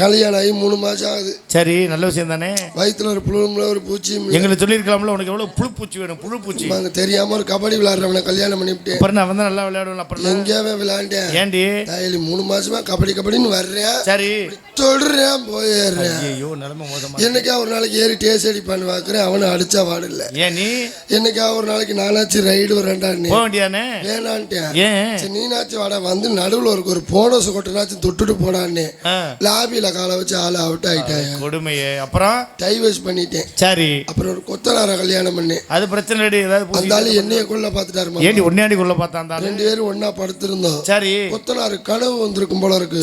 கல்யாணம் ஆகி மூணு மாசம் ஆகுது. சரி நல்ல விஷயம் தானே? வயித்துல ஒரு புழுமுல ஒரு இல்லை. எங்களை சொல்லியிருக்கலாம்ல உனக்கு எவ்வளவு புழு பூச்சி வேணும் புழு பூச்சி அங்க தெரியாம ஒரு கபடி விளையாடுறவனை கல்யாணம் பண்ணிவிட்டேன் அப்புறம் நான் வந்து நல்லா விளையாடுவேன் அப்புறம். எங்கேயாவே விளையாண்டேன். ஏண்டி? டெய்லி மூணு மாசமா கபடி கபடின்னு வர்றேன். சரி. தொடுறேன் போயிடுறேன். ஐயோ நிலைமை மோசமா என்னைக்கா ஒரு நாளைக்கு ஏறி டேஸ் அடிப்பான்னு பார்க்குறேன் அவனை அடிச்சா வாடல ஏன் நீ? என்னைக்கா ஒரு நாளைக்கு நானாச்சு ரைடு வரேன்டான்னு போக வேண்டியானே வேணான்ட்டேன். ஏன்? சரி நீனாச்சு வாடா. வந்து நடுவில் ஒரு ஒரு போனஸ் கொட்டனாச்சும் தொட்டுட்டு போடான்னு. ஆ, லாபியில் காலை வச்சு ஆள் அவுட் ஆகிட்டேன் கொடுமையே. அப்புறம்? டைவர்ஸ் பண்ணிட்டேன். சரி. அப்புறம் ஒரு கொத்தனார கல்யாணம் பண்ணேன். அது பிரச்சனை ஏதாவது அந்த பூச்சி ஆளு என்னைய கொள்ள பார்த்துட்டாருமா ஏண்டி உன்னையாடிக்குள்ள பார்த்தா அந்த ஆளு? ரெண்டு பேரும் ஒண்ணா படுத்திருந்தோம். சரி. கொத்தனாரு கனவு வந்திருக்கும் போல இருக்கு.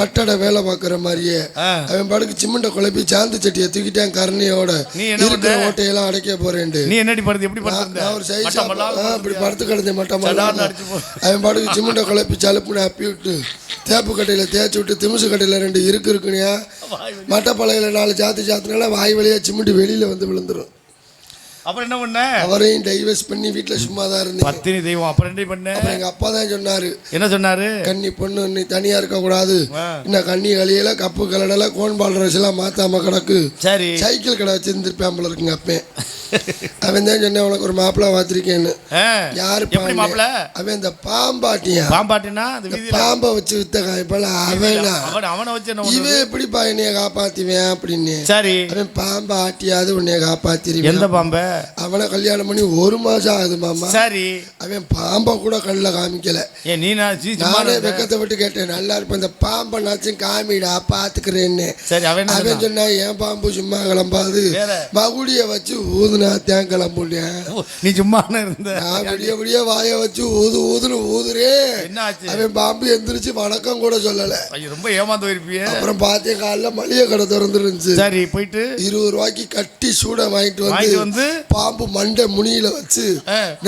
கட்டட வேலை பார்க்குற மாதிரியே. அவன் படுக்கு சிமெண்ட குழப்பி சாந்து சட்டியை தூக்கிட்டான் கரணியோட. நீ என்ன இருக்கிற? ஓட்டையெல்லாம் அடைக்க போறேன்ட்டு. நீ என்னடி படுத்து எப்படி நான் ஒரு சைஸ் இப்படி படுத்து கிடந்தேன் மட்டம். அவன் பாட்டுக்கு சிமெண்ட குழப்பி சலுப்புன்னு அப்பி விட்டு தேப்பு கட்டையில தேய்ச்சி விட்டு திமுசு கட்டையில ரெண்டு இருக்கு இருக்குனியா மட்டப்பழையில நாலு சாத்து சாத்துனால வாய் வழியா சிமெண்ட் வெளியில வந்து விழுந்துரும். அப்புறம் என்ன பண்ண? அவரையும் டைவர்ஸ் பண்ணி வீட்டுல சும்மா தான் இருந்தேன். பத்தினி தெய்வம். அப்புறம் என்ன பண்ண? அப்புறம் எங்க அப்பா தான் சொன்னாரு. என்ன சொன்னாரு? கன்னி பொண்ணு நீ தனியா இருக்க கூடாது ஆ. இன்னும் கண்ணி கழியல கப்பு கலடல கோன் பால் ட்ரெஸ் எல்லாம் மாத்தாம கிடக்கு. சரி. சைக்கிள் கடை வச்சிருந்துருப்பேன் போல இருக்குங்க அப்பேன் அவன் தான் சொன்னேன் உனக்கு ஒரு மாப்பிள்ளை பார்த்திருக்கேன்னு யாரு எப்படி மாப்பிள அவன் இந்த பாம்பாட்டியா? பாம்பாட்டினா பாம்பை வச்சு வித்த காய்ப்பல அவனா? அவன் வச்சு? இவன் எப்படிப்பா என்னைய காப்பாத்துவேன் அப்படின்னு. சரி. அவன் பாம்பை ஆட்டியாவது உன்னைய காப்பாத்திருவேன் எந்த பாம்ப? அவனை கல்யாணம் பண்ணி ஒரு மாசம் ஆகுது மாமா. சரி. அவன் பாம்பை கூட கண்ணில் காமிக்கல. நீ நான்? வெக்கத்தை விட்டு கேட்டேன் நல்லா இருப்பேன் இந்த பாம்பை நாச்சும் காமிடா பாத்துக்கிறேன்னு. சரி அவன் அவன்? சொன்னா என் பாம்பு சும்மா கிளம்பாது? மகுடிய வச்சு ஊதுனா தேன் கிளம்புட்டேன் ஓ, நீ சும்மா இருந்த? நான் விடிய விடிய வாய வச்சு ஊது ஊதுன்னு ஊதுறேன் என்ன ஆச்சு அவன் பாம்பு எந்திரிச்சு வணக்கம் கூட சொல்லல. ஐயோ ரொம்ப ஏமாந்து போயிருப்பியே. அப்புறம் பார்த்தேன் காலைல மளிகை கடை திறந்துருந்துச்சு. சரி போயிட்டு இருபது ரூபாய்க்கு கட்டி சூட வாங்கிட்டு வந்து வந்து பாம்பு மண்டை முனியில வச்சு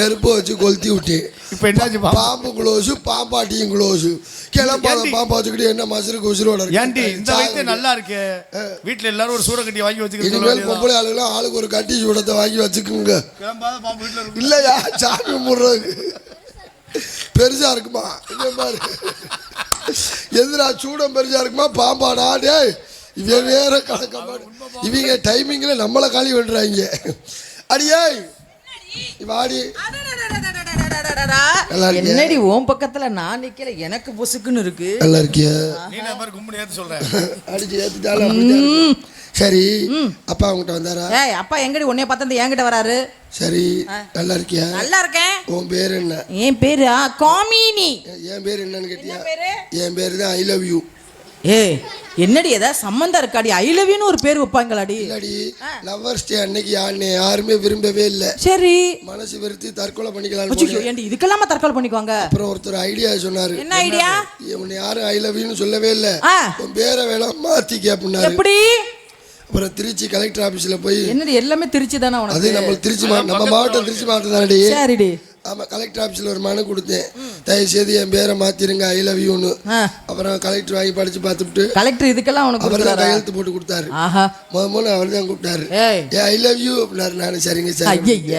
நெருப்பு வச்சு கொளுத்தி விட்டேன். இப்ப என்னாச்சு பாம்பு? குளோசு பாம்பாட்டியும் குளோசு கிளம்பாத? பாம்பா வச்சுக்கிட்டு என்ன மசுருக்கு உசுரோட ஏன்டி இந்த வயிற்று நல்லா இருக்கு. வீட்டுல எல்லாரும் ஒரு சூட கட்டி வாங்கி வச்சுக்கிட்டு இனிமேல் பொம்பளை ஆளுகளும் ஆளுக்கு ஒரு கட்டி சூடத்தை வாங்கி வச்சுக்குங்க. கிளம்பாத பாம்பு வீட்டுல இருக்கு. இல்லையா? சாமி கும்பிடுறதுக்கு. பெருசா இருக்குமா? இங்க பாரு. எதிரா சூடம் பெருசா இருக்குமா? பாம்பாடா டேய். இவன் வேற கணக்க இவங்க டைமிங்ல நம்மளை காலி பண்றாங்க. அடியே வாடி? என்னடி உன் பக்கத்துல நான் நிக்கல எனக்கு பொசுக்குன்னு இருக்கு நல்லா இருக்கியா நீ நான் மாதிரி கும்பிடு ஏத்து சொல்றேன். அடிச்சு ஏத்துட்டாலும். சரி அப்பா உங்ககிட்ட வந்தாரா? ஏய் அப்பா எங்கடி உன்னைய பார்த்தா என்கிட்ட வராரு? சரி நல்லா இருக்கியா? நல்லா இருக்கேன். உன் பேர் என்ன? என் பேரு காமினி. என் பேர் என்னன்னு கேட்டியா? பேரு? என் பேர் தான் ஐ லவ் யூ ஏய் என்னடி ஏதாவது சம்மந்தம் இருக்காடி? ஐ லவ்னு ஒரு பேர் வைப்பாங்களாடி? இல்லாடி லவ்வர்ஸ் டே அன்னைக்கு யாருன்னு யாருமே விரும்பவே இல்லை. சரி. மனசு வெறுத்து தற்கொலை பண்ணிக்கலாம்னு அச்சோ போனேன். ஏண்டி இதுக்கெல்லாமா தற்கொலை பண்ணிக்குவாங்க? அப்புறம் ஒருத்தர் ஐடியா சொன்னாரு. என்ன ஐடியா உன்னை யாரும் ஐ லவ் யூன்னு சொல்லவே இல்லை. உன் பேரை வேணாம் மாத்திக்க அப்படின்னாரு எப்படி? அப்புறம் திருச்சி கலெக்டர் ஆபீஸ்ல போய் என்னடி எல்லாமே திருச்சி தானே அது உனக்கு நம்ம திருச்சி மா- நம்ம மாவட்டம் திருச்சி மாவட்டம் தானடி சரிடி. ஆமா கலெக்டர் ஆபீஸ்ல ஒரு மனு கொடுத்தேன். தயவு செய்து என் பேரை மாத்திருங்க ஐ லவ் யூன்னு ஆ. அப்புறம் கலெக்டர் வாங்கி படிச்சு பார்த்துட்டு கலெக்டர் இதுக்கெல்லாம் உனக்கு அவர் தான் கையெழுத்து போட்டு கொடுத்தாரு. ஆஹா. முத முதல்ல அவர் தான் கூப்பிட்டாரு. ஏய். ஏ ஐ லவ் யூ அப்படின்னாரு. நானு சரிங்க சார் ஐயய்ய.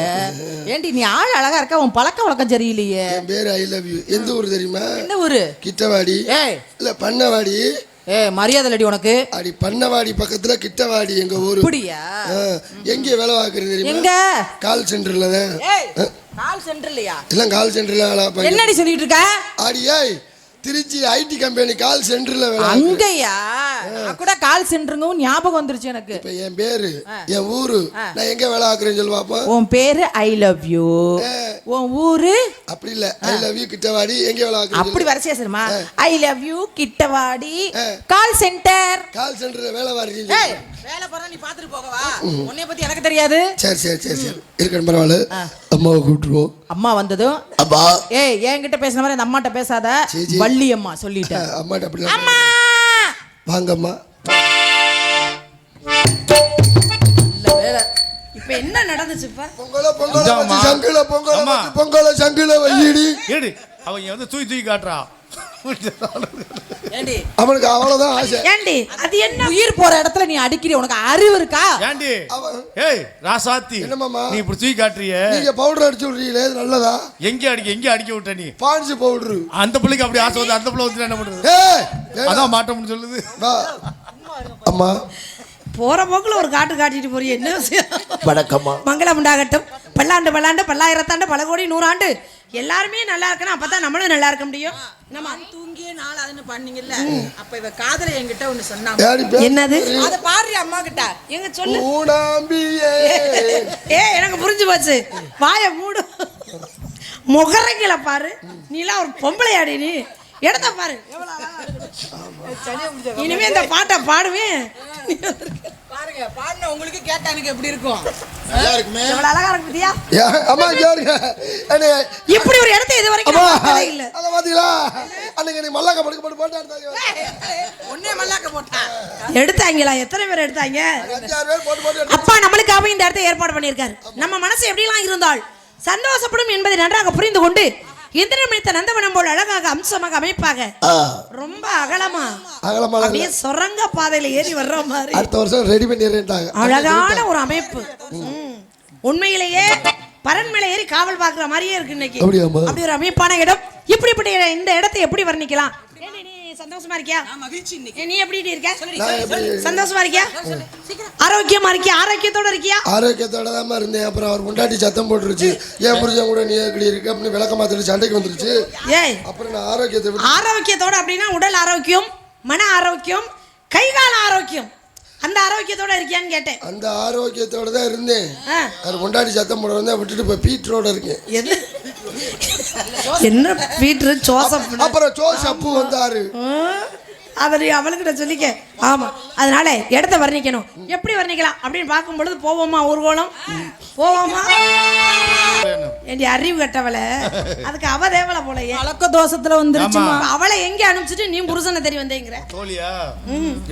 ஏண்டி நீ ஆள் அழகா இருக்க உன் பழக்க வழக்கம் சரியில்லையே. என் பேர் ஐ லவ் யூ எந்த ஊர் தெரியுமா? என்ன ஊரு? கிட்டவாடி. ஏய். இல்ல பண்ணவாடி. ஏய் மரியாதை இல்லடி உனக்கு. அடி பண்ணவாடி பக்கத்துல கிட்டவாடி எங்க ஊரு. இப்படியா ஆ, எங்க வேலை பார்க்குறது தெரியுமா? எங்க? கால் சென்டர்ல தான். ஏய் கால் சென்டர் இல்லையா எல்லாம் கால் சென்டர்ல வேலை பார்ப்பாங்க என்னடி சொல்லிட்டு இருக்க? அடி ஏய் திருச்சி ஐடி கம்பெனி கால் சென்டர்ல வேலை. அங்கயா? நான் கூட கால் சென்டருங்கவும் ஞாபகம் வந்துருச்சு எனக்கு. இப்ப என் பேரு என் ஊரு. நான் எங்க வேலை பார்க்குறேன்னு சொல்லி பார்ப்போம் உன் பேரு ஐ லவ் யூ உன் ஊரு? அப்படி இல்ல. ஐ லவ் யூ கிட்டவாடி. எங்க வேலை பார்க்குறேன் அப்படி வரிசையா சரிமா ஐ லவ் யூ கிட்டவாடி. கால் சென்டர் கால் சென்டர்ல வேலை ஏய் வேலை போறா நீ பாத்துட்டு போகவா? உன்னைய பத்தி எனக்கு தெரியாது. சரி சரி சரி சரி. இருக்கணும் பரவாயில்ல. அம்மாவை கூப்பிட்டுருவோம். அம்மா வந்ததும் அப்பா. ஏய் என்கிட்ட பேசுன மாதிரி அந்த அம்மாட்ட பேசாத. வள்ளி அம்மா சொல்லிட்டேன். அம்மாட்ட அப்படி அம்மா! வாங்கம்மா. இப்ப என்ன நடந்துச்சுப்பா பொங்கல பொங்கல சங்குல பொங்கல பொங்கல சங்குல வையிடி ஏடு அவங்க வந்து தூக்கி தூக்கி காட்டுறா ஏண்டி அவனுக்கு அவ்வளவுதான் ஆசை. ஏண்டி? அது என்ன? உயிர் போற இடத்துல நீ அடிக்கிற உனக்கு அறிவு இருக்கா? ஏண்டி? அவன் ஏய் ராசாத்தி என்னம்மாம்மா? நீ இப்படி தூக்கி காட்டுறிய? நீங்க பவுடர் அடிச்சு விடுறீங்களே இது நல்லதா? எங்க அடிக்க எங்க அடிக்க விட்ட நீ? பான்ஸ் பவுடர் அந்த பிள்ளைக்கு அப்படி ஆசை வந்து அந்த பிள்ளை வந்து என்ன பண்றது? ஏய். அதான் மாட்டோம்னு சொல்லுது. அம்மா. போற போக்குல ஒரு காட்டு காட்டிட்டு போறிய என்ன விஷயம்? வணக்கம்மா. மங்களம் உண்டாகட்டும். பல்லாண்டு பல்லாண்டு பல்லாயிரத்தாண்டு பல கோடி நூறாண்டு. எல்லாருமே நல்லா இருக்கணும் அப்பதான் நம்மளும் நல்லா இருக்க முடியும். நம்ம தூங்கியே நாளாதுன்னு பண்ணீங்கல்ல. அப்ப இவ காதல என்கிட்ட ஒண்ணு சொன்னா யாடி பேர் என்னது? அத பாரு அம்மா கிட்ட? எங்க சொல்லு. ஊனாம்பியே. ஏ எனக்கு புரிஞ்சு போச்சு. வாய மூடு. முகரங்கில பாரு. நீலாம் ஒரு பொம்பளையாடி நீ. இடத்த பாரு. எவ்வளவு அழகா இருக்கு. இனிமே இந்த பாட்டை பாடுவேன். பாருங்க பாடின உங்களுக்கு கேட்டா எனக்கு எப்படி இருக்கும். எவ்வளவு அழகா இருக்கு பாத்தியா இப்படி ஒரு இடத்த இது வரைக்கும் இல்ல. அத பாத்தீங்களா? அன்னைக்கு நீ மல்லாக்க படுக்க போட்டு போட்டா எடுத்தாங்க ஒன்னே மல்லாக்க போட்டா. எடுத்தாங்களா? எத்தனை பேர் எடுத்தாங்க. அப்பா நம்மளுக்காக இந்த இடத்தை ஏற்பாடு பண்ணியிருக்காரு. நம்ம மனசு எப்படிலாம் இருந்தால் சந்தோஷப்படும் என்பதை நன்றாக புரிந்து கொண்டு இந்திரன் மினித்த நந்தவனம் போல் அழகாக அம்சமாக அமைப்பாக. ரொம்ப அகலமா. அகலமா அப்படியே சுரங்க பாதையில ஏறி வர்ற மாதிரி. அடுத்த வருஷம் ரெடி பண்ணிடுறேன்ட்டாங்க. அழகான ஒரு அமைப்பு. உண்மையிலேயே பரண்மலை ஏறி காவல் பார்க்குற மாதிரியே இருக்கு இன்னைக்கு? அப்படி ஒரு அமைப்பான இடம். இப்படிப்பட்ட இந்த இடத்தை எப்படி வர்ணிக்கலாம்? சந்தோஷமா இருக்கியா? மகிழ்ச்சி இன்னைக்கு. ஏ, நீ எப்படி இருக்க? சந்தோஷமா இருக்கியா? ஆரோக்கியமா இருக்கியா? ஆரோக்கியத்தோட இருக்கியா? ஆரோக்கியத்தோட தான் இருந்தேன். அப்புறம் அவர் முண்டாட்டி சத்தம் போட்டுருச்சு. ஏன் புரிஞ்சவங்க கூட நீ எப்படி இருக்கு? அப்படின்னு விளக்க மாத்திட்டு சண்டைக்கு வந்துருச்சு. ஏய். அப்புறம் நான் ஆரோக்கியத்தை விட்டு ஆரோக்கியத்தோட அப்படின்னா உடல் ஆரோக்கியம் மன ஆரோக்கியம் கை கால் ஆரோக்கியம். அந்த ஆரோக்கியத்தோட இருக்கியான்னு கேட்டேன். அந்த ஆரோக்கியத்தோட தான் இருந்தேன். அவர் முண்டாட்டி சத்தம் போட வந்தா விட்டுட்டு இப்போ பீட்ரோட இருக்கேன். எது? என்ன பீட்ரு? ஜோசப். அப்புறம் ஜோசப்பு வந்தாரு. அதை நீ அவளுக்கிட்ட சொல்லிக்க ஆமா அதனால இடத்த வர்ணிக்கணும். எப்படி வர்ணிக்கலாம்? அப்படின்னு பார்க்கும் பொழுது போவோமா ஊர்வலம் போவோமா? ஏண்டி அறிவு கட்டவளை. அதுக்கு அவ தேவலை போலயே. பழக்க தோஷத்துல வந்துருச்சுமா? அப்ப அவளை எங்க அனுப்பிச்சிட்டு நீ புருஷனை தெரி வந்தேங்கிற? தோழியா?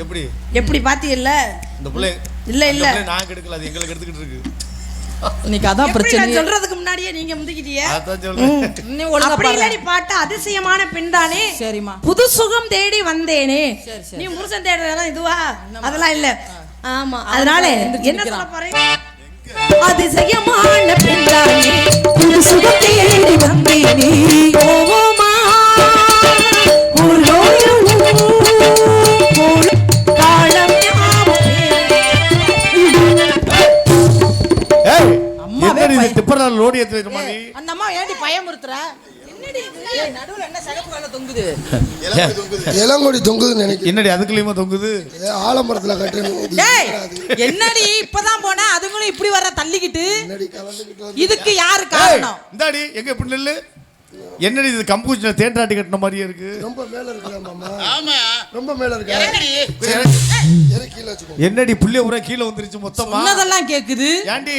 எப்படி? எப்படி பாத்தியல்ல இந்த பிள்ளை இல்ல இல்ல. நான் கெடுக்கல அது எங்களுக்கு எடுத்துக்கிட்டு இருக்கு. இன்னைக்கு அதான் பிரச்சனை நான் சொல்றதுக்கு முன்னாடியே நீங்க அதான் சொல்றேன். பாட்டு அதிசயமான பெண் தானே. சரிம்மா. புது சுகம் தேடி வந்தேனே. நீ புருஷன் தேடுறதெல்லாம் இதுவா? அதெல்லாம் இல்ல. ஆமா. அதனால என்ன சொல்ல. போறேன் அதிசயமான பெண் தானே. தொங்குது. இளங்கொடி தொங்குதுன்னு நினைக்கிறேன். என்னடி அதுக்குள்ளேயுமா தொங்குது? ஆலமரத்துல கட்டணும் என்னடி இப்பதான் போனா? அதுங்களும் இப்படி வர தள்ளிக்கிட்டு? இதுக்கு யாரு காரணம்? இந்தாடி எங்க இப்படி நெல்லு? என்னடி இது கம்பூச்சில தேன்றாட்டி கட்டின மாதிரியே இருக்கு? ரொம்ப மேல இருக்கலாம் மாமா ரொம்ப மேல இருக்கா? என்னடி புள்ளிய உரை கீழே வந்துருச்சு மொத்தமா? சொன்னதெல்லாம் கேக்குது. ஏண்டி?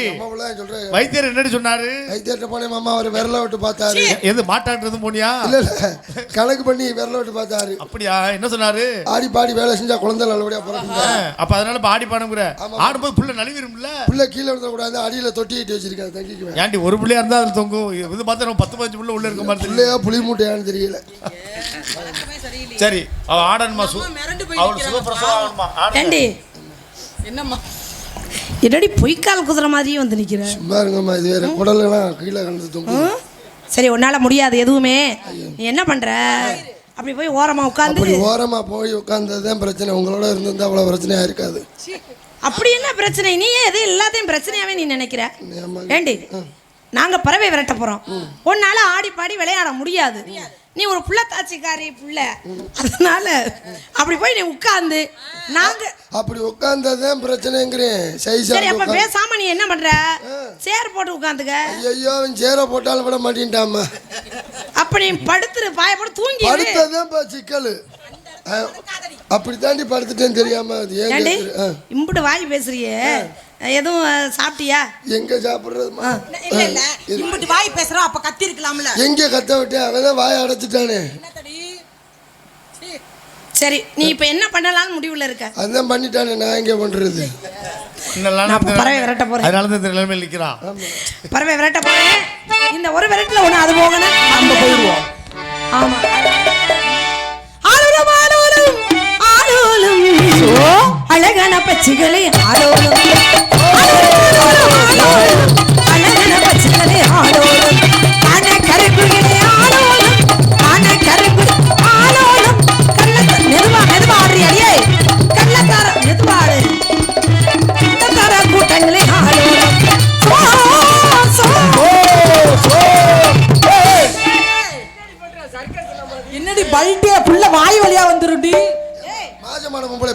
சொல்றேன். வைத்தியர் என்னடி சொன்னாரு? வைத்தியர்கிட்ட போனேன் மாமா அவர் விரல விட்டு பார்த்தாரு. எது மாட்டான்றது போனியா? இல்ல இல்ல. கணக்கு பண்ணி விரல விட்டு பார்த்தாரு. அப்படியா? என்ன சொன்னாரு? ஆடி பாடி வேலை செஞ்சா குழந்தை நல்லபடியா பிறக்குங்க. அப்ப அதனால இப்ப ஆடி பாடுங்கிற. ஆடும்போது புள்ள நழுவிரும்ல? புள்ள கீழே விழுந்த கூடாது அடியில தொட்டி கட்டி வச்சிருக்காரு தங்கிக்குவேன். ஏண்டி ஒரு பிள்ளையா இருந்தா அதுல தொங்கும். இது பார்த்தா நம்ம பத்து பதினஞ்சு புள்ள உள்ள இருக்க மாதிரி. பிள்ளையா புளி மூட்டையான்னு தெரியல. சரி அவ ஆடணுமா? அவளுக்கு சுகப்பிரசவம். ஏண்டி? என்னம்மா? என்னடி பொய்க்கால் குதிரை மாதிரியே வந்து நிக்கிற? சும்மா இருங்கம்மா இது வேற குடலாம் கீழே கலந்து? சரி உன்னால முடியாது எதுவுமே. நீ என்ன பண்ற? அப்படி போய் ஓரமா உட்காந்து அப்படி ஓரமா போய் உட்கார்ந்தது தான் பிரச்சனை. உங்களோட இருந்திருந்தா அவ்வளவு பிரச்சனையா இருக்காது. அப்படி என்ன பிரச்சனை? நீ ஏன் எது எல்லாத்தையும் பிரச்சனையாவே நீ நினைக்கிற. ஏண்டி நாங்க பறவை விரட்ட போறோம். உன்னால ஆடி பாடி விளையாட முடியாது. நீ ஒரு புள்ள தாச்சிக்காரி புள்ள. அதனால அப்படி போய் நீ உட்கார்ந்து நாங்க அப்படி உட்கார்ந்ததான் பிரச்சனைங்கிறேன். சைஸா சரி அப்ப பேசாம நீ என்ன பண்ற? சேர் போட்டு உட்காந்துக்க. ஐயோ சேர போட்டாலும் விட மாட்டேன்ட்டாமா அப்ப நீ படுத்துரு பாய போட்டு தூங்கி படுத்ததான் சிக்கல். அப்படி தாண்டி படுத்துட்டேன்னு தெரியாம. இம்புட்டு வாய் பேசுறியே. எதுவும் சாப்பிட்டியா? எங்க சாப்பிடுறதுமா இல்ல இல்ல இம்புட்டு வாய் பேசுறோம் அப்ப கத்தி இருக்கலாம்ல எங்க கத்த விட்டேன் அவன் வாயை அடைச்சிட்டானே. சரி நீ இப்ப என்ன பண்ணலாம்னு முடிவுல இருக்க? அதான் பண்ணிட்டானே நான் எங்க பண்றது? பறவை விரட்ட போறேன். அதனால தான் நிலைமையில் நிக்கிறான் பறவை விரட்ட போறேன். இந்த ஒரு விரட்டுல ஒண்ணு அது போகணும் நம்ம போயிடுவோம். ஆமா. அழகான பச்சிகளே ஆலோலம்